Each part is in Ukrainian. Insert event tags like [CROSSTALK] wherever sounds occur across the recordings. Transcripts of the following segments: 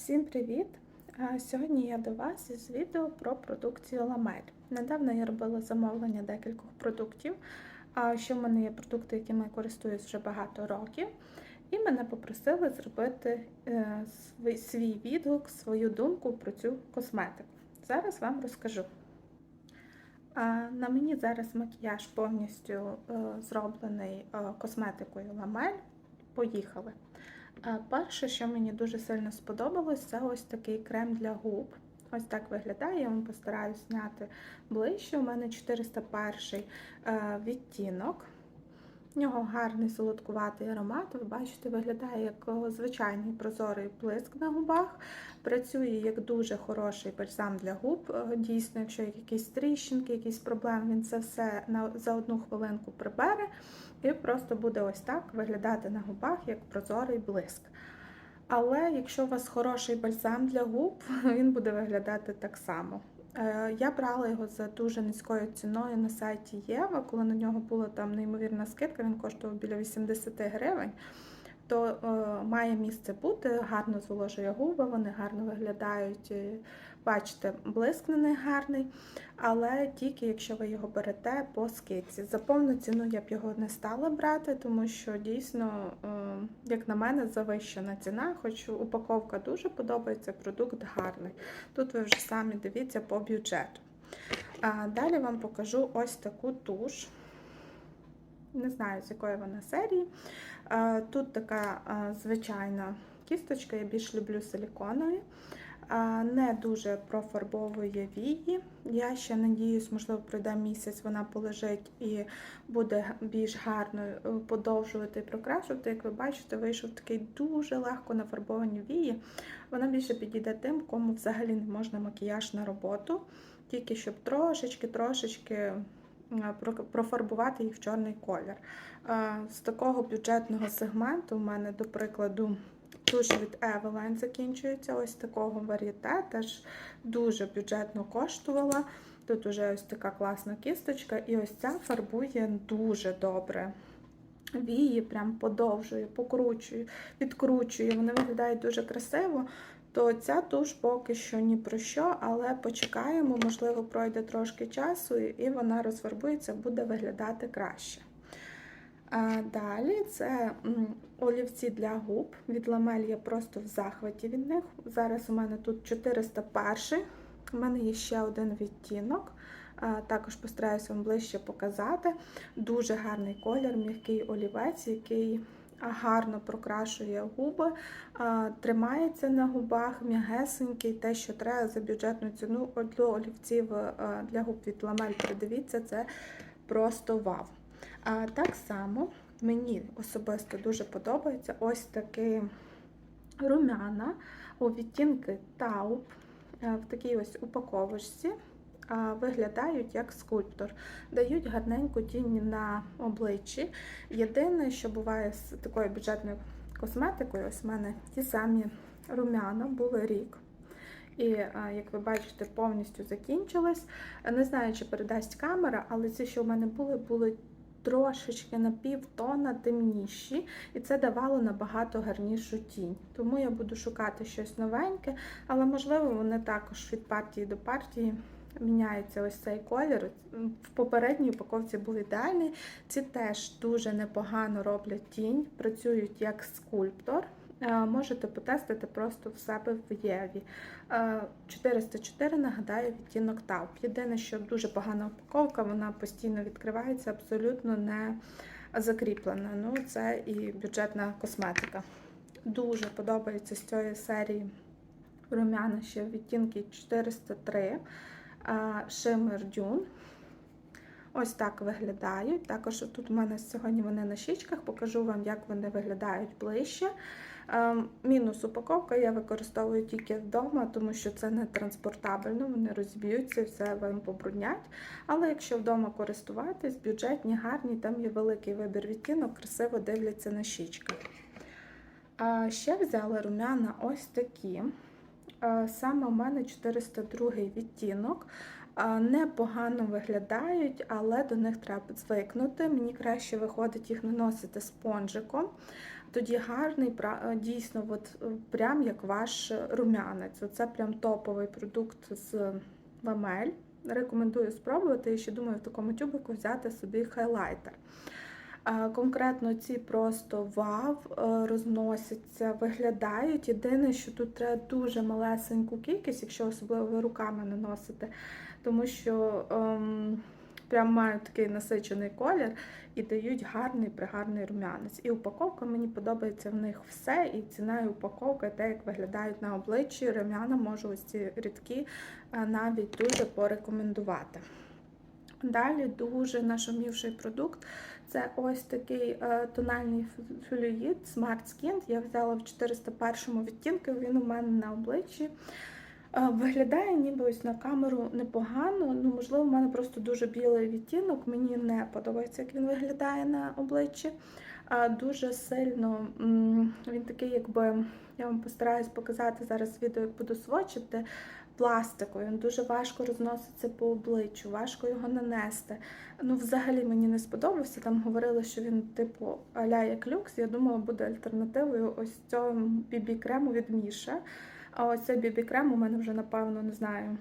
Всім привіт! Сьогодні я до вас із відео про продукцію Ламель. Недавно я робила замовлення декількох продуктів. Ще в мене є продукти, якими я користуюсь вже багато років. І мене попросили зробити е, свій- свій відгук, свою думку про цю косметику. Зараз вам розкажу. На мені зараз макіяж повністю е, зроблений е, косметикою Ламель. Поїхали. Перше, що мені дуже сильно сподобалось, це ось такий крем для губ. Ось так виглядає, я вам постараюсь зняти ближче. У мене 401 е, відтінок. В нього гарний солодкуватий аромат. Ви бачите, виглядає як звичайний прозорий блиск на губах. Працює як дуже хороший бальзам для губ. Е, Дійсно, якщо якісь тріщинки, якісь проблеми, він це все за одну хвилинку прибере і просто буде ось так виглядати на губах як прозорий блиск. Але якщо у вас хороший бальзам для губ, [LAUGHS] він буде виглядати так само. Е, Я брала його за дуже низькою ціною на сайті Єва, коли на нього була там неймовірна скидка, він коштував біля 80 гривень. То е, має місце бути, гарно зволожує губи, вони гарно виглядають. е, Бачите, блиск на них гарний, але тільки якщо ви його берете по скидці. За повну ціну я б його не стала брати, тому що дійсно, е, як на мене, завищена ціна, хоч упаковка дуже подобається, продукт гарний. Тут ви вже самі дивіться по бюджету. А далі вам покажу ось таку туш. Не знаю, з якої вона серії. Е, Тут така е, звичайна кісточка, я більш люблю силіконові. Е, Не дуже профарбовує вії. Я ще надіюсь, можливо, пройде місяць, вона полежить і буде більш гарно подовжувати і прокрашувати. Як ви бачите, вийшов такий дуже легко нафарбовані вії. Вона більше підійде тим, кому взагалі не можна макіяж на роботу, тільки щоб трошечки-трошечки профарбувати їх в чорний колір. Е, З такого бюджетного сегменту у мене, до прикладу, туш від Eveline закінчується. Ось такого варієте, теж дуже бюджетно коштувала. Тут уже ось така класна кісточка, і ось ця фарбує дуже добре. Вії прям подовжує, покручує, підкручує, вони виглядають дуже красиво. То ця туш поки що ні про що, але почекаємо, можливо, пройде трошки часу, і вона розфарбується, буде виглядати краще. А далі це олівці для губ. Від ламель я просто в захваті від них. Зараз у мене тут 401. У мене є ще один відтінок. Також постараюся вам ближче показати. Дуже гарний колір, м'який олівець, який гарно прокрашує губи, тримається на губах, м'ягесенький, те, що треба за бюджетну ціну для олівців для губ від ламель. Придивіться, це просто вау. Так само мені особисто дуже подобається ось такі румяна у відтінки тауп е, в такій ось упаковочці. Виглядають як скульптор, дають гарненьку тінь на обличчі. Єдине, що буває з такою бюджетною косметикою, ось в мене ті самі румяна були рік. І, як ви бачите, повністю закінчилась. Не знаю, чи передасть камера, але ці, що в мене були, були трошечки на півтона темніші, і це давало набагато гарнішу тінь. Тому я буду шукати щось новеньке, але можливо вони також від партії до партії. Міняється ось цей колір. В попередній упаковці був ідеальний. Ці теж дуже непогано роблять тінь, працюють як скульптор. Е, Можете потестити просто в себе в Єві. Е, 404, нагадаю, відтінок тауп. Єдине, що дуже погана упаковка, вона постійно відкривається, абсолютно не закріплена. Ну, це і бюджетна косметика. Дуже подобається з цієї серії румяна ще відтінки 403 Shimmer Dune. Ось так виглядають. Також тут у мене сьогодні вони на щічках, покажу вам, як вони виглядають ближче. Мінус упаковка я використовую тільки вдома, тому що це не транспортабельно, вони розб'ються, все вам побруднять. Але якщо вдома користуватись, бюджетні, гарні, там є великий вибір відтінок, красиво дивляться на щічках. Ще взяла румяна ось такі. Е, Саме у мене 402 відтінок. Непогано виглядають, але до них треба звикнути. Мені краще виходить їх наносити спонжиком. тоді гарний, е, дійсно, от, е, прям як ваш рум'янець. Це прям топовий продукт з ламель. Рекомендую спробувати і ще думаю в такому тюбику взяти собі хайлайтер. Конкретно ці просто вау, е, розносяться, виглядають. Єдине, що тут треба дуже малесеньку кількість, якщо особливо ви руками наносите, тому що ем, прям мають такий насичений колір і дають гарний пригарний рум'янець. І упаковка мені подобається в них все, і ціна і упаковка, те, як виглядають на обличчі, рум'яна можу ось ці рідкі е, навіть дуже порекомендувати. Далі дуже нашумівший продукт. Це ось такий е, тональний флюїд Smart Skin. Я взяла в 401 відтінку, він у мене на обличчі. Е, Виглядає ніби ось на камеру непогано. Ну, можливо, в мене просто дуже білий відтінок. Мені не подобається, як він виглядає на обличчі. Дуже сильно він такий, якби я вам постараюсь показати зараз відео, як буду свочити. Пластиковий, він дуже важко розноситься по обличчю, важко його нанести. Ну, взагалі мені не сподобався. Там говорили, що він типу аля як люкс. Я думала, буде альтернативою ось цьому бібі-крему від Міша. А ось цей бібі-крем у мене вже, напевно, не знаю,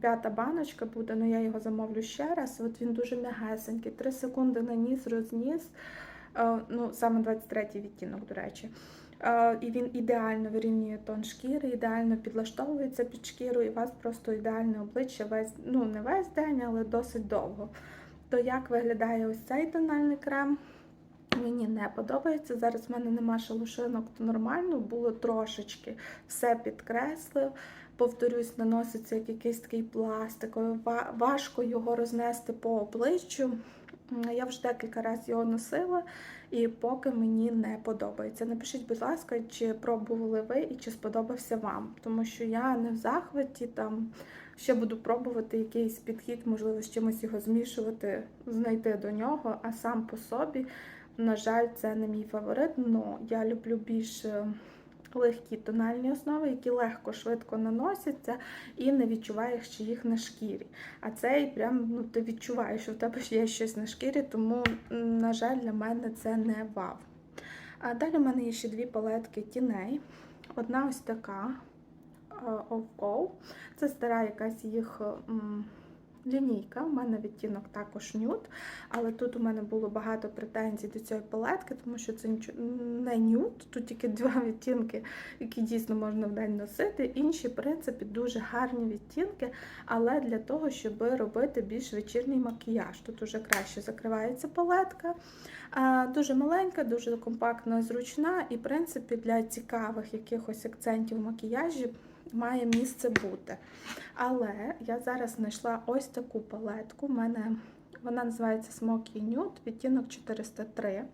п'ята баночка буде, але я його замовлю ще раз. От він дуже м'ягесенький. Три секунди наніс, розніс. Е, Ну, саме 23-й відтінок, до речі. І він ідеально вирівнює тон шкіри, ідеально підлаштовується під шкіру, і у вас просто ідеальне обличчя весь, ну не весь день, але досить довго. То як виглядає ось цей тональний крем? Мені не подобається. Зараз в мене нема шелушинок, то нормально, було трошечки все підкреслив. Повторюсь, наноситься як якийсь такий пластиковий, важко його рознести по обличчю. Я вже декілька разів його носила, і поки мені не подобається. Напишіть, будь ласка, чи пробували ви і чи сподобався вам, тому що я не в захваті там. Ще буду пробувати якийсь підхід, можливо, з чимось його змішувати, знайти до нього, а сам по собі, на жаль, це не мій фаворит. але я люблю більш легкі тональні основи, які легко, швидко наносяться і не відчуваєш ще їх на шкірі. А цей прям ну, ти відчуваєш, що в тебе є щось на шкірі, тому, на жаль, для мене це не вау. А далі в мене є ще дві палетки тіней. Одна ось така Go. Це стара якась їх м, лінійка. У мене відтінок також нюд, але тут у мене було багато претензій до цієї палетки, тому що це не нюд, тут тільки [LAUGHS] два відтінки, які дійсно можна в день носити. Інші, в принципі, дуже гарні відтінки, але для того, щоб робити більш вечірній макіяж. Тут уже краще закривається палетка. Дуже маленька, дуже компактна, зручна, і, в принципі, для цікавих якихось акцентів в макіяжі має місце бути. Але я зараз знайшла ось таку палетку. У мене вона називається Smoky Nude, відтінок 403.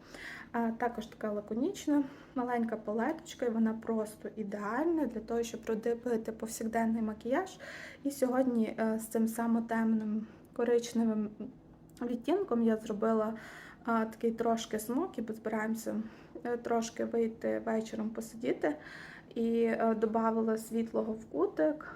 А, також така лаконічна, маленька палеточка, і вона просто ідеальна для того, щоб робити повсякденний макіяж. І сьогодні е, з цим самотемним коричневим відтінком я зробила а, такий трошки смокі, бо збираємося е, трошки вийти вечором посидіти. І е, додавала світлого в кутик.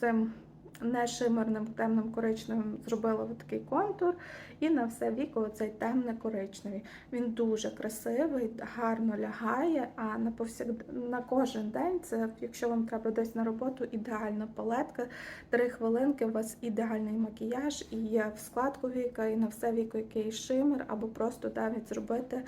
Цим не шимерним темним коричневим зробила такий контур. І на все віко оцей темно-коричневий. Він дуже красивий, гарно лягає. А на повсяк... на кожен день це, якщо вам треба десь на роботу, ідеальна палетка. Три хвилинки у вас ідеальний макіяж, і є в складку віка, і на все віко якийсь шимер, або просто навіть зробити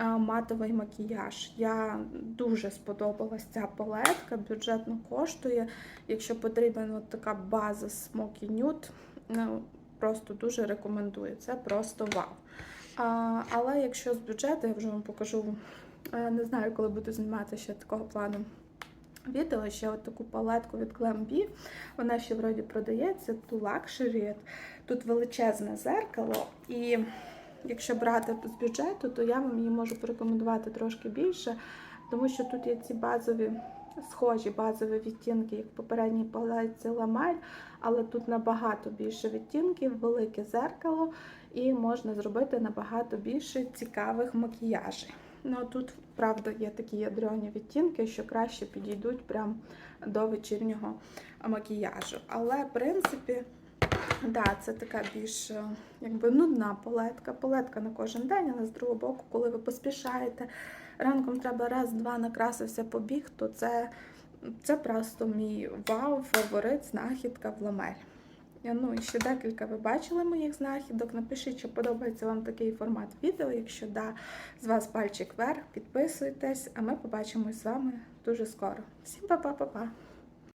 матовий макіяж. Я дуже сподобалась ця палетка, бюджетно коштує. Якщо потрібна от така база Smoky Nude, ну, просто дуже рекомендую. Це просто вау. Але якщо з бюджету, я вже вам покажу, не знаю, коли буду знімати ще такого плану. Відео ще от таку палетку від Glam Вона ще вроді продається, ту Luxury. Тут величезне зеркало, і якщо брати з бюджету, то я вам її можу порекомендувати трошки більше, тому що тут є ці базові, схожі базові відтінки, як в попередній палетці ламель, але тут набагато більше відтінків, велике зеркало, і можна зробити набагато більше цікавих макіяжів. Ну тут, правда, є такі ядроні відтінки, що краще підійдуть прямо до вечірнього макіяжу. Але, в принципі, Да, це така більш е, якби нудна палетка. Палетка на кожен день, але з другого боку, коли ви поспішаєте ранком треба раз-два накрасився побіг, то це, це просто мій вау, фаворит, знахідка в ламель. Я, Ну, і ще декілька ви бачили моїх знахідок. Напишіть, чи подобається вам такий формат відео. Якщо да, з вас пальчик вверх, підписуйтесь, а ми побачимось з вами дуже скоро. Всім па-па-па-па!